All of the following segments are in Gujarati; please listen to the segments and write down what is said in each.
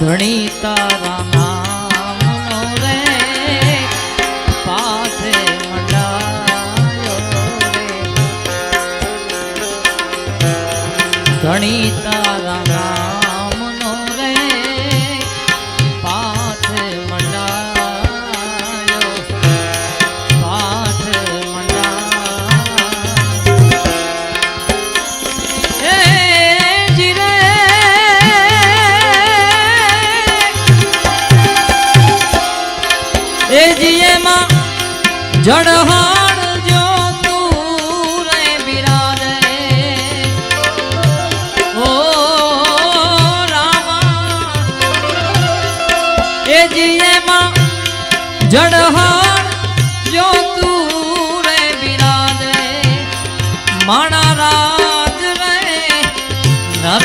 ધણી તારા નામનો રે પાસે મંડાયો રે. ધણી જડહાણ જો તું રે બિરાજે. ઓ રામા, એ જીએ માં જડહાણ જો તું રે બિરાજે. માણા રાજ રે નર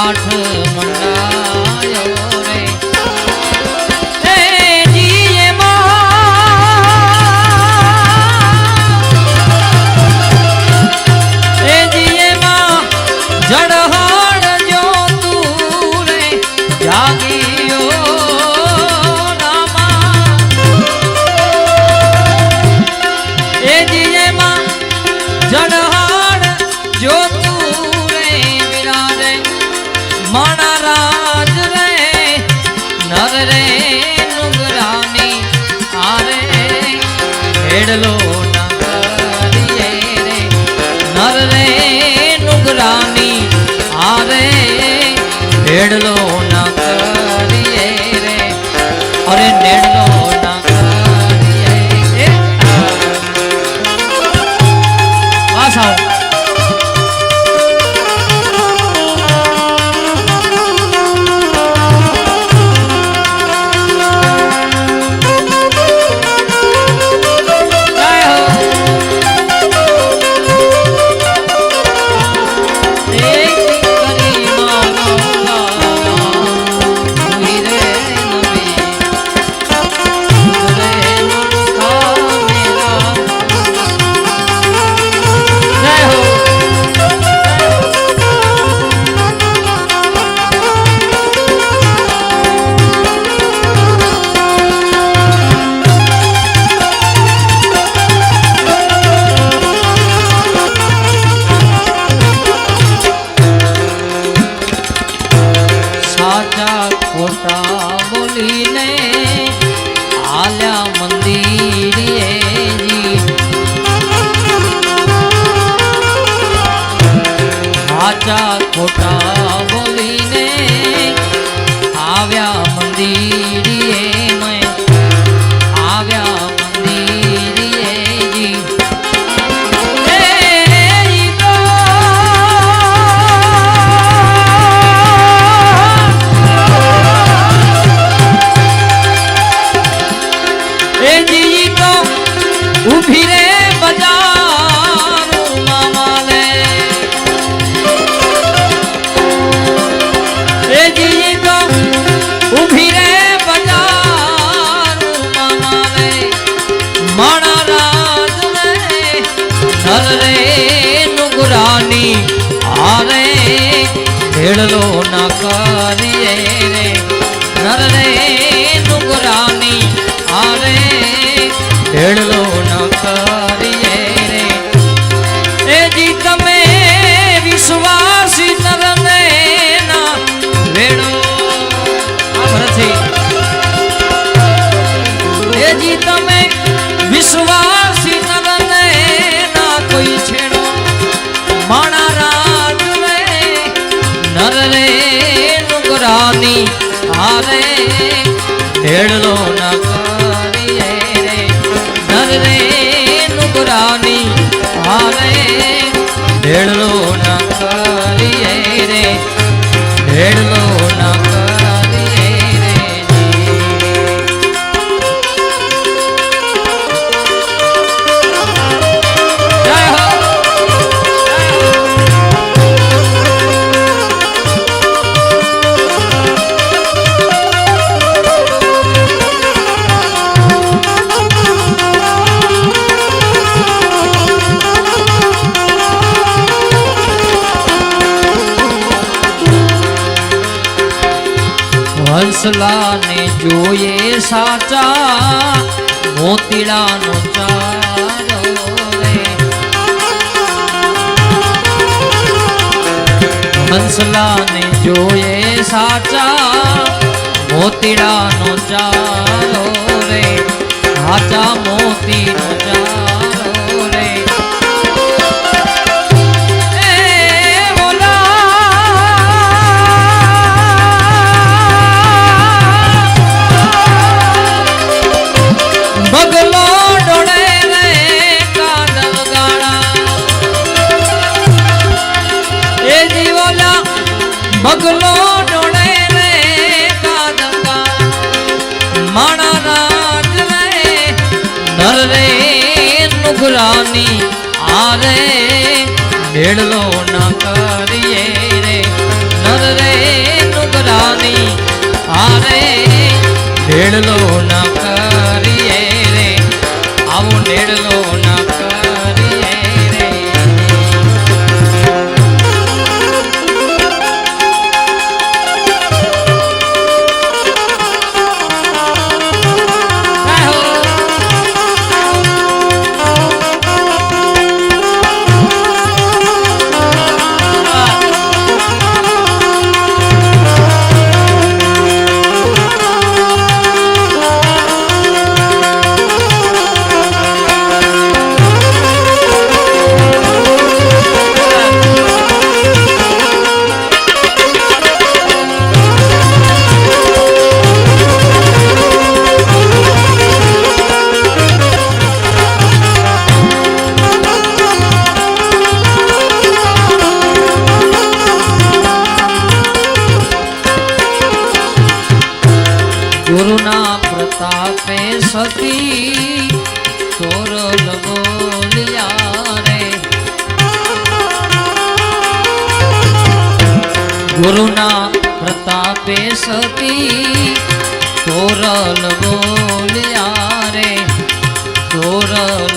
આઠ મંડાયો. ભેડલો નર રે. નુગરાની આરે ભેડલો ના કરીએ રે. અરે નેડલો હેડલો ના કરીએ રે નર રે નુગરાની આરે હેડલો ના કરીએ રે એ જી તમે વિશ્વાસી નરને ના આ ભરતજી એ જી વિશ્વાસી હારે હેડલો ના કરીએ રે. નર રે નુગરાની હારે હેડલો ના કરીએ રે હંસલાને જોઈએ સાચા, મોતીડાનો ચારો રે. હંસલાને જોઈએ સાચા, મોતીડાનો ચારો રે. સાચા મોતીનો ચારો નુગરાની આરે ઢેડલો ના કરીએ રે. નર રે નુગરાની આરે ઢેડલો ના કરીએ રે. આવો ઢેડલો ગુરુના પ્રતાપે સતી તોરલ બોલ્યા રે તોરલ